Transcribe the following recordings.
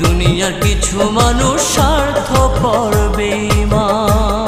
দুনিয়ার কিছু মানুষ স্বার্থ করবে মান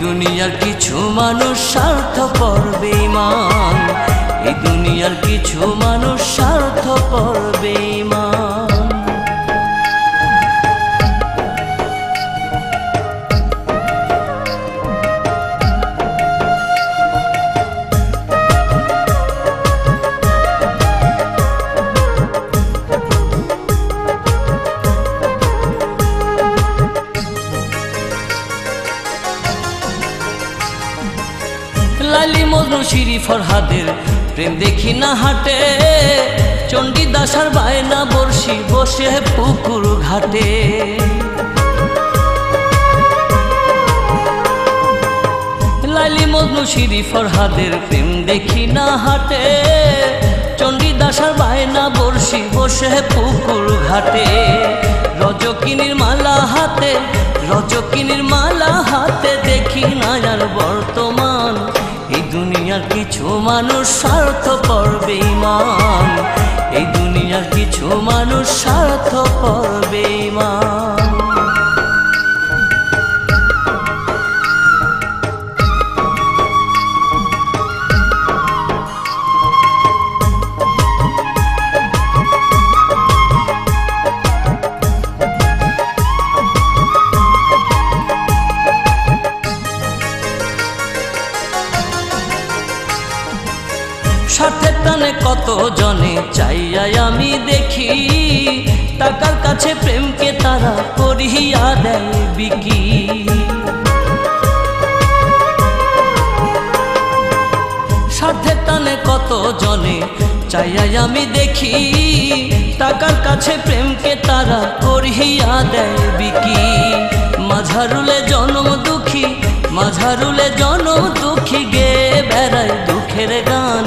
দুনিয়ার কিছু মানুষ স্বার্থ পর্বে মান এই দুনিয়ার কিছু মানুষ স্বার্থ করবে লালি মজনু শিরি ফরহাদের। প্রেম দেখি না হাটে, চণ্ডী দাসার বায়না বর্ষি বসে পুকুর ঘাটে। লালি মজনু শিরি ফরহাদের, প্রেম দেখি না হাটে, চণ্ডী দাসার বায়না বর্ষি বসে পুকুর ঘাটে। রজকিনীর মালা হাতে, রজকিনীর মালা হাতে দেখি না এই দুনিয়ার কিছু মানুষ স্বার্থ করবে মান এই দুনিয়ার কিছু মানুষ স্বার্থ করবে স্বার্থের টানে কত জনে চাইয়াই আমি দেখি? টাকার কাছে প্রেমকে তারা করিয়া দেয় বিকি। স্বার্থের টানে কত জনে চাইয়াই আমি দেখি? টাকার কাছে প্রেমকে তারা করিয়া দেয় বিকি। মাঝারুলে জনম দুঃখী, মাঝারুলে জনম দুঃখী গে বেড়ায় দুঃখের গান।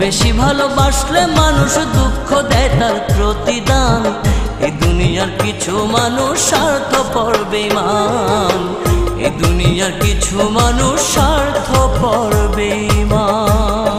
বেশি ভালোবাসলে মানুষ দুঃখ দেয় তার প্রতিদান। এ দুনিয়ার কিছু মানুষ স্বার্থ পড়বে মান এই দুনিয়ার কিছু মানুষ স্বার্থ পড়বে মান